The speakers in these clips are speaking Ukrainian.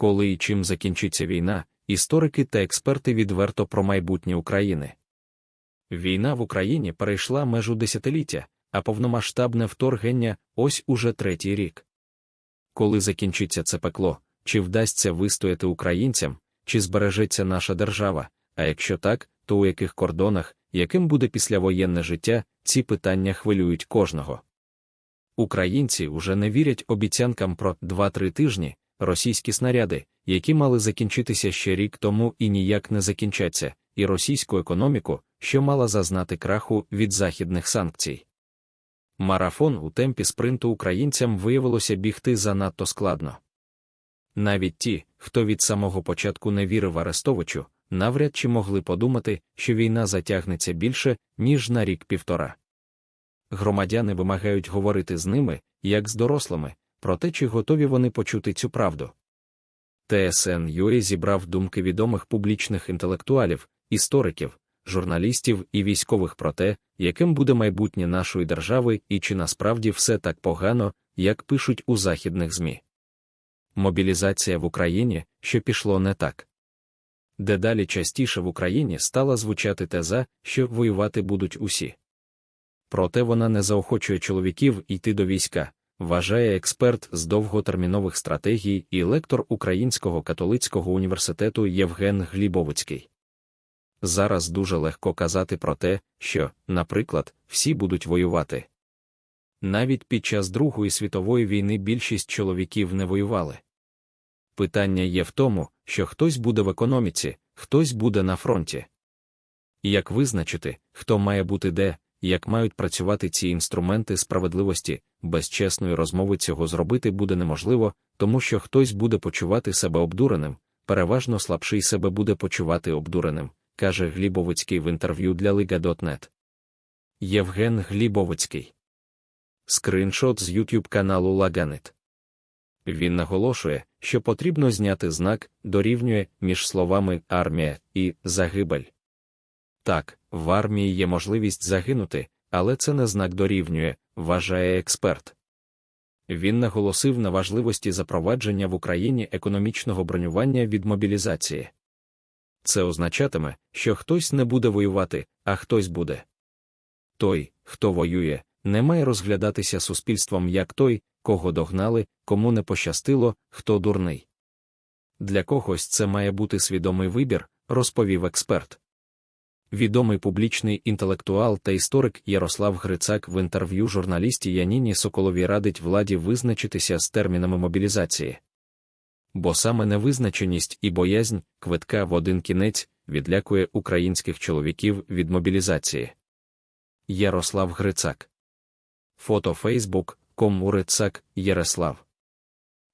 коли і чим закінчиться війна, історики та експерти відверто про майбутнє України. Війна в Україні перейшла межу десятиліття, а повномасштабне вторгнення ось уже третій рік. Коли закінчиться це пекло, чи вдасться вистояти українцям, чи збережеться наша держава, а якщо так, то у яких кордонах, яким буде післявоєнне життя, ці питання хвилюють кожного. Українці вже не вірять обіцянкам про 2-3 тижні російські снаряди, які мали закінчитися ще рік тому і ніяк не закінчаться, і російську економіку, що мала зазнати краху від західних санкцій. Марафон у темпі спринту українцям виявилося бігти занадто складно. Навіть ті, хто від самого початку не вірив Арестовичу, навряд чи могли подумати, що війна затягнеться більше, ніж на рік півтора. Громадяни вимагають говорити з ними, як з дорослими, про те, чи готові вони почути цю правду. ТСН Юрій зібрав думки відомих публічних інтелектуалів, істориків, журналістів і військових про те, яким буде майбутнє нашої держави і чи насправді все так погано, як пишуть у західних ЗМІ. Мобілізація в Україні, що пішло не так. Дедалі частіше в Україні стала звучати теза, що воювати будуть усі. Проте вона не заохочує чоловіків йти до війська, вважає експерт з довготермінових стратегій і лектор Українського католицького університету Євген Глібовицький. Зараз дуже легко казати про те, що, наприклад, всі будуть воювати. Навіть під час Другої світової війни більшість чоловіків не воювали. Питання є в тому, що хтось буде в економіці, хтось буде на фронті. Як визначити, хто має бути де, як мають працювати ці інструменти справедливості, без чесної розмови цього зробити буде неможливо, тому що хтось буде почувати себе обдуреним, переважно слабший себе буде почувати обдуреним, каже Глібовицький в інтерв'ю для Liga.net. Євген Глібовицький. Скриншот з YouTube каналу Лаганет. Він наголошує, що потрібно зняти знак, дорівнює між словами армія і загибель. Так, в армії є можливість загинути, але це не знак дорівнює, вважає експерт. Він наголосив на важливості запровадження в Україні економічного бронювання від мобілізації. Це означатиме, що хтось не буде воювати, а хтось буде. Той, хто воює, не має розглядатися суспільством як той, кого догнали, кому не пощастило, хто дурний. Для когось це має бути свідомий вибір, розповів експерт. Відомий публічний інтелектуал та історик Ярослав Грицак в інтерв'ю журналісті Яніні Соколовій радить владі визначитися з термінами мобілізації. Бо саме невизначеність і боязнь квитка в один кінець відлякує українських чоловіків від мобілізації. Ярослав Грицак. Фото Фейсбук, Комурицак, Ярослав.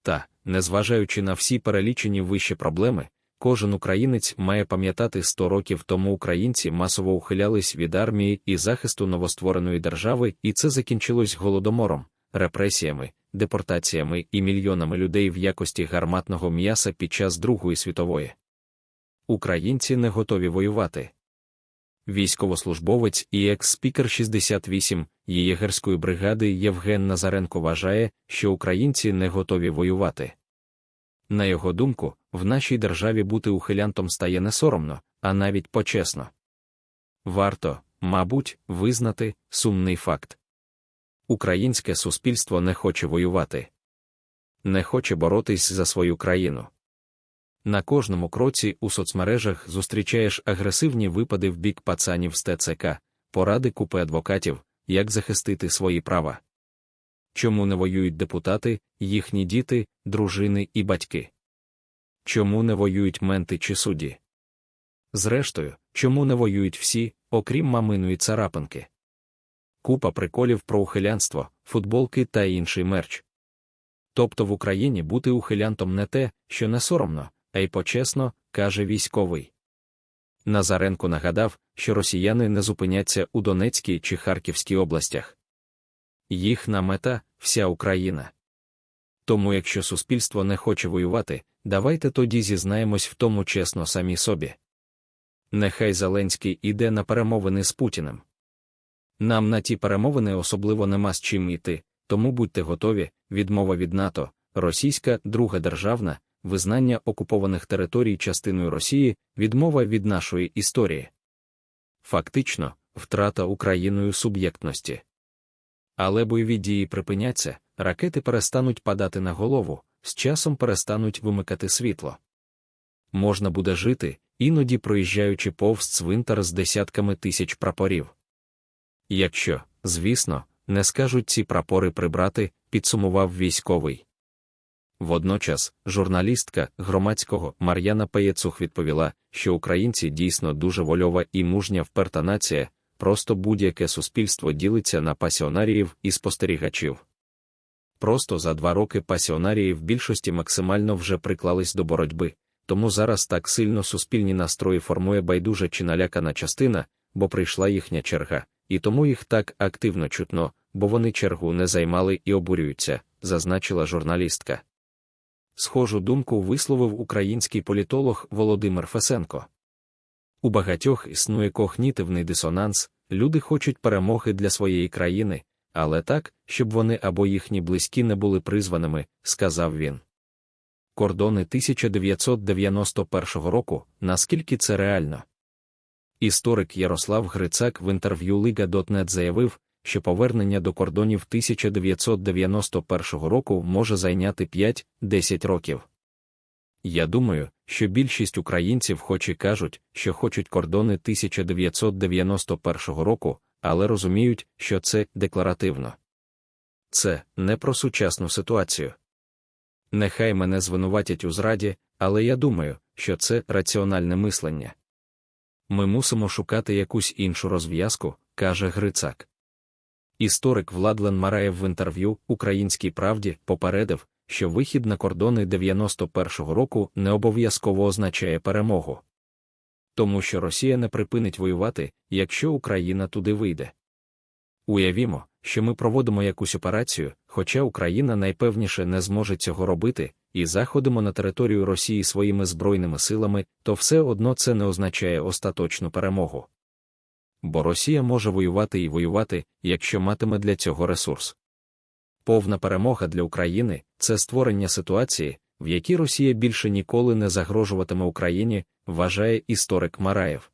Та, незважаючи на всі перелічені вище проблеми, Кожен українець має пам'ятати 100 років тому українці масово ухилялись від армії і захисту новоствореної держави, і це закінчилось голодомором, репресіями, депортаціями і мільйонами людей в якості гарматного м'яса під час Другої світової. Українці не готові воювати. Військовослужбовець і екс-спікер 68 єгерської бригади Євген Назаренко вважає, що українці не готові воювати. На його думку, в нашій державі бути ухилянтом стає не соромно, а навіть почесно. Варто, мабуть, визнати сумний факт. Українське суспільство не хоче воювати, не хоче боротись за свою країну. На кожному кроці у соцмережах зустрічаєш агресивні випади в бік пацанів з ТЦК, поради купи адвокатів, як захистити свої права. Чому не воюють депутати, їхні діти, дружини і батьки? Чому не воюють менти чи судді? Зрештою, чому не воюють всі, окрім маминої царапинки? Купа приколів про ухилянство, футболки та інший мерч. Тобто в Україні бути ухилянтом не те, що не соромно, а й почесно, каже військовий. Назаренко нагадав, що росіяни не зупиняться у Донецькій чи Харківській областях. Їхна мета вся Україна. Тому, якщо суспільство не хоче воювати, давайте тоді зізнаємось в тому чесно самі собі. Нехай Зеленський іде на перемовини з Путіним. Нам на ті перемовини особливо нема з чим йти, тому будьте готові, відмова від НАТО, російська друга державна, визнання окупованих територій частиною Росії, відмова від нашої історії. Фактично, втрата Україною суб'єктності. Але бойові дії припиняться, ракети перестануть падати на голову, з часом перестануть вимикати світло. Можна буде жити, іноді проїжджаючи повз цвинтар з десятками тисяч прапорів. Якщо, звісно, не скажуть ці прапори прибрати, підсумував військовий. Водночас, журналістка громадського Мар'яна Паєцух відповіла, що українці дійсно дуже вольова і мужня вперта нація, просто будь-яке суспільство ділиться на пасіонаріїв і спостерігачів. Просто за два роки пасіонарії в більшості максимально вже приклались до боротьби, тому зараз так сильно суспільні настрої формує байдужа чи налякана частина, бо прийшла їхня черга, і тому їх так активно чутно, бо вони чергу не займали і обурюються, зазначила журналістка. Схожу думку висловив український політолог Володимир Фесенко. У багатьох існує когнітивний дисонанс, люди хочуть перемоги для своєї країни, але так, щоб вони або їхні близькі не були призваними, сказав він. Кордони 1991 року, наскільки це реально? Історик Ярослав Грицак в інтерв'ю Liga.net заявив, що повернення до кордонів 1991 року може зайняти 5-10 років. Я думаю, що більшість українців хоч і кажуть, що хочуть кордони 1991 року, але розуміють, що це декларативно. Це не про сучасну ситуацію. Нехай мене звинуватять у зраді, але я думаю, що це раціональне мислення. Ми мусимо шукати якусь іншу розв'язку, каже Грицак. Історик Владлен Мараєв в інтерв'ю Українській правді попередив, що вихід на кордони 91-го року не обов'язково означає перемогу. Тому що Росія не припинить воювати, якщо Україна туди вийде. Уявімо, що ми проводимо якусь операцію, хоча Україна найпевніше не зможе цього робити, і заходимо на територію Росії своїми збройними силами, то все одно це не означає остаточну перемогу. Бо Росія може воювати і воювати, якщо матиме для цього ресурс. Повна перемога для України це створення ситуації, в якій Росія більше ніколи не загрожуватиме Україні, вважає історик Мараєв.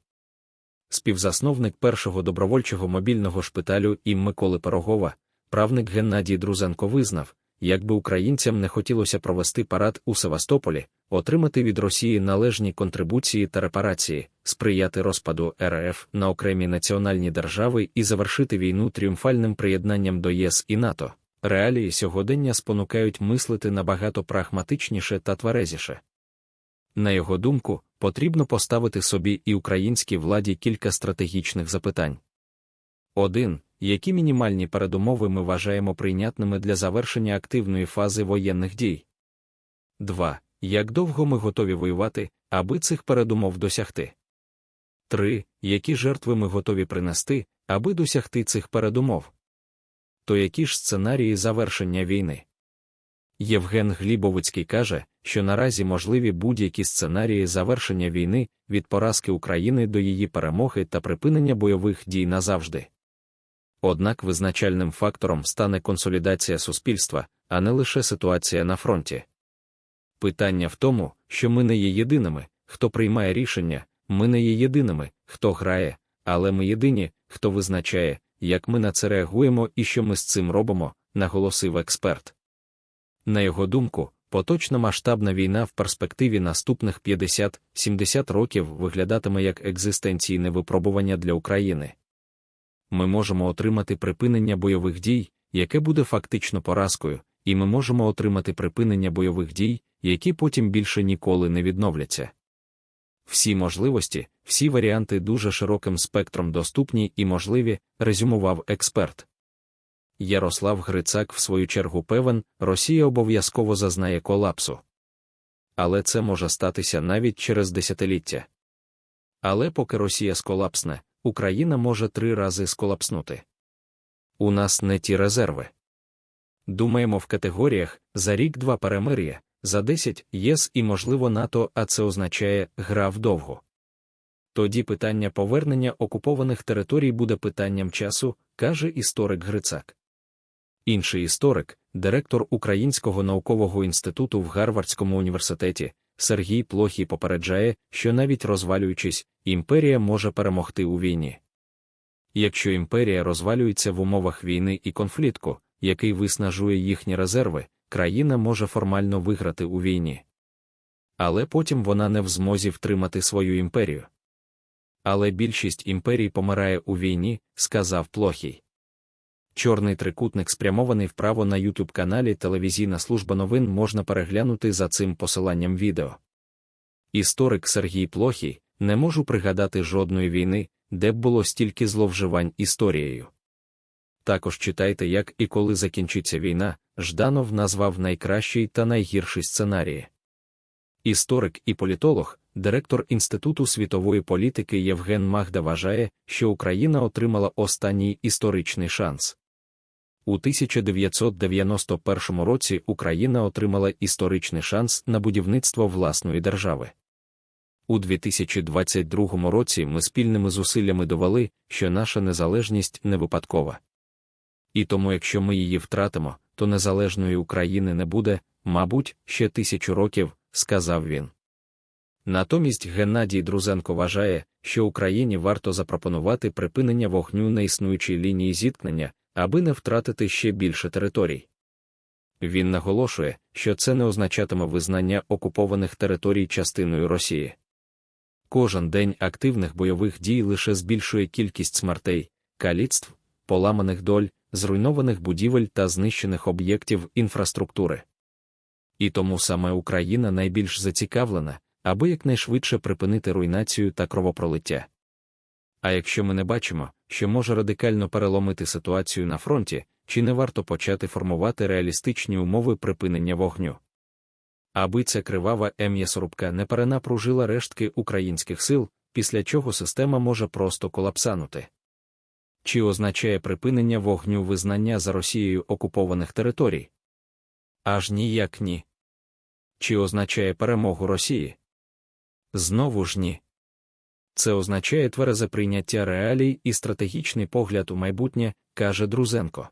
Співзасновник першого добровольчого мобільного шпиталю ім Миколи Пирогова, правник Геннадій Друзенко визнав, якби українцям не хотілося провести парад у Севастополі, отримати від Росії належні контрибуції та репарації, сприяти розпаду РФ на окремі національні держави і завершити війну тріумфальним приєднанням до ЄС і НАТО. Реалії сьогодення спонукають мислити набагато прагматичніше та тверезіше. На його думку, потрібно поставити собі і українській владі кілька стратегічних запитань. 1. Які мінімальні передумови ми вважаємо прийнятними для завершення активної фази воєнних дій? 2. Як довго ми готові воювати, аби цих передумов досягти? 3. Які жертви ми готові принести, аби досягти цих передумов? То які ж сценарії завершення війни? Євген Глібовицький каже, що наразі можливі будь-які сценарії завершення війни від поразки України до її перемоги та припинення бойових дій назавжди. Однак визначальним фактором стане консолідація суспільства, а не лише ситуація на фронті. Питання в тому, що ми не є єдиними, хто приймає рішення, ми не є єдиними, хто грає, але ми єдині, хто визначає, як ми на це реагуємо і що ми з цим робимо, наголосив експерт. На його думку, поточна масштабна війна в перспективі наступних 50-70 років виглядатиме як екзистенційне випробування для України. Ми можемо отримати припинення бойових дій, яке буде фактично поразкою, і ми можемо отримати припинення бойових дій, які потім більше ніколи не відновляться. Всі можливості, всі варіанти дуже широким спектром доступні і можливі, резюмував експерт. Ярослав Грицак, в свою чергу, певен, Росія обов'язково зазнає колапсу. Але це може статися навіть через десятиліття. Але поки Росія сколапсне, Україна може три рази сколапснути. У нас не ті резерви. Думаємо в категоріях за рік-два перемир'я, за 10 ЄС і, можливо, НАТО, а це означає гра вдовго. Тоді питання повернення окупованих територій буде питанням часу, каже історик Грицак. Інший історик, директор Українського наукового інституту в Гарвардському університеті, Сергій Плохій попереджає, що навіть розвалюючись, імперія може перемогти у війні. Якщо імперія розвалюється в умовах війни і конфлікту, який виснажує їхні резерви, країна може формально виграти у війні. Але потім вона не в змозі втримати свою імперію. Але більшість імперій помирає у війні, сказав Плохій. Чорний трикутник спрямований вправо на YouTube каналі Телевізійна служба новин можна переглянути за цим посиланням відео. Історик Сергій Плохій не можу пригадати жодної війни, де б було стільки зловживань історією. Також читайте, як і коли закінчиться війна, Жданов назвав найкращий та найгірший сценарії. Історик і політолог, директор Інституту світової політики Євген Магда вважає, що Україна отримала останній історичний шанс. У 1991 році Україна отримала історичний шанс на будівництво власної держави. У 2022 році ми спільними зусиллями довели, що наша незалежність не випадкова. І тому, якщо ми її втратимо, то незалежної України не буде, мабуть, ще тисячу років, сказав він. Натомість Геннадій Друзенко вважає, що Україні варто запропонувати припинення вогню на існуючій лінії зіткнення, аби не втратити ще більше територій. Він наголошує, що це не означатиме визнання окупованих територій частиною Росії. Кожен день активних бойових дій лише збільшує кількість смертей, каліцтв, поламаних доль, зруйнованих будівель та знищених об'єктів інфраструктури. І тому саме Україна найбільш зацікавлена, аби якнайшвидше припинити руйнацію та кровопролиття. А якщо ми не бачимо, що може радикально переломити ситуацію на фронті, чи не варто почати формувати реалістичні умови припинення вогню? Аби ця кривава м'ясорубка не перенапружила рештки українських сил, після чого система може просто колапсанути. Чи означає припинення вогню визнання за Росією окупованих територій? Аж ніяк ні. Чи означає перемогу Росії? Знову ж ні. Це означає тверезе прийняття реалій і стратегічний погляд у майбутнє, каже Друзенко.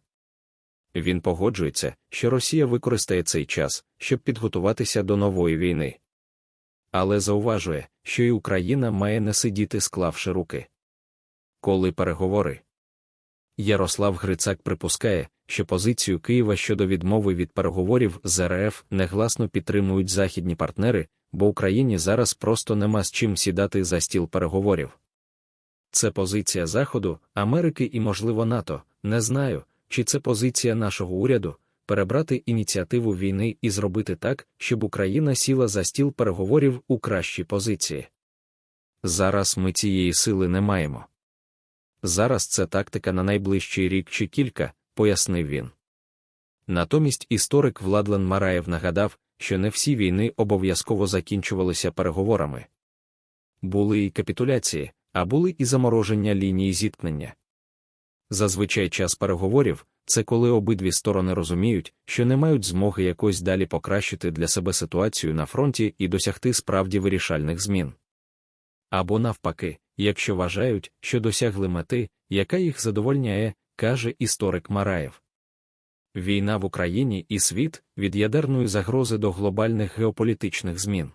Він погоджується, що Росія використає цей час, щоб підготуватися до нової війни. Але зауважує, що і Україна має не сидіти, склавши руки. Коли переговори. Ярослав Грицак припускає, що позицію Києва щодо відмови від переговорів з РФ негласно підтримують західні партнери, бо Україні зараз просто нема з чим сідати за стіл переговорів. Це позиція Заходу, Америки і, можливо, НАТО. Не знаю, чи це позиція нашого уряду перебрати ініціативу війни і зробити так, щоб Україна сіла за стіл переговорів у кращій позиції. Зараз ми цієї сили не маємо. Зараз це тактика на найближчий рік чи кілька, пояснив він. Натомість історик Владлен Мараєв нагадав, що не всі війни обов'язково закінчувалися переговорами. Були і капітуляції, а були і замороження лінії зіткнення. Зазвичай час переговорів це коли обидві сторони розуміють, що не мають змоги якось далі покращити для себе ситуацію на фронті і досягти справді вирішальних змін. Або навпаки, якщо вважають, що досягли мети, яка їх задовольняє, каже історик Мараєв. Війна в Україні і світ від ядерної загрози до глобальних геополітичних змін.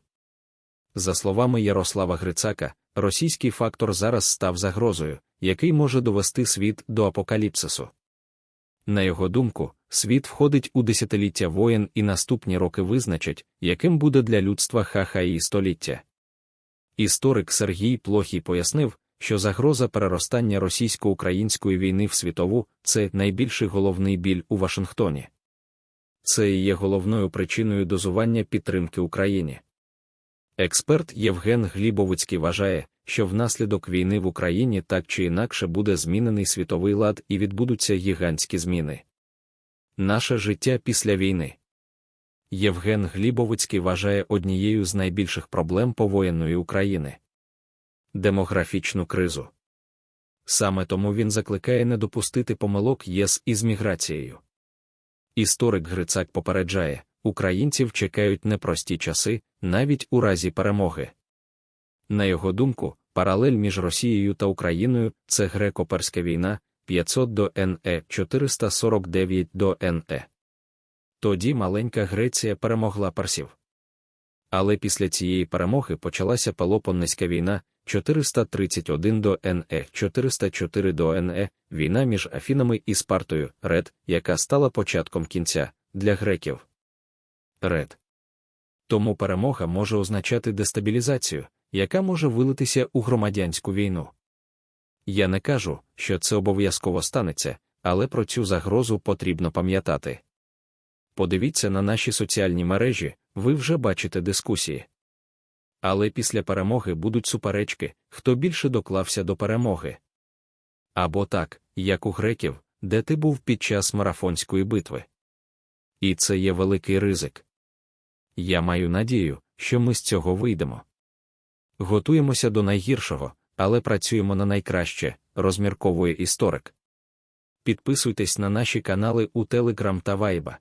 За словами Ярослава Грицака, російський фактор зараз став загрозою, який може довести світ до апокаліпсису. На його думку, світ входить у десятиліття воєн і наступні роки визначать, яким буде для людства хахаї століття. Історик Сергій Плохій пояснив, що загроза переростання російсько-української війни в світову це найбільший головний біль у Вашингтоні. Це і є головною причиною дозування підтримки Україні. Експерт Євген Глібовицький вважає, що внаслідок війни в Україні так чи інакше буде змінений світовий лад і відбудуться гігантські зміни. Наше життя після війни. Євген Глібовицький вважає однією з найбільших проблем повоєнної України демографічну кризу. Саме тому він закликає не допустити помилок ЄС із міграцією. Історик Грицак попереджає, українців чекають непрості часи, навіть у разі перемоги. На його думку, паралель між Росією та Україною це греко-перська війна 500 до НЕ 449 до НЕ. Тоді маленька Греція перемогла парсів. Але після цієї перемоги почалася Пелопоннеська війна 431 до НЕ 404 до НЕ, війна між Афінами і Спартою, Ред, яка стала початком кінця для греків. Ред. Тому перемога може означати дестабілізацію, яка може вилитися у громадянську війну. Я не кажу, що це обов'язково станеться, але про цю загрозу потрібно пам'ятати. Подивіться на наші соціальні мережі, ви вже бачите дискусії. Але після перемоги будуть суперечки, хто більше доклався до перемоги. Або так, як у греків, де ти був під час марафонської битви. І це є великий ризик. Я маю надію, що ми з цього вийдемо. Готуємося до найгіршого, але працюємо на найкраще, розмірковує історик. Підписуйтесь на наші канали у Телеграм та Вайба.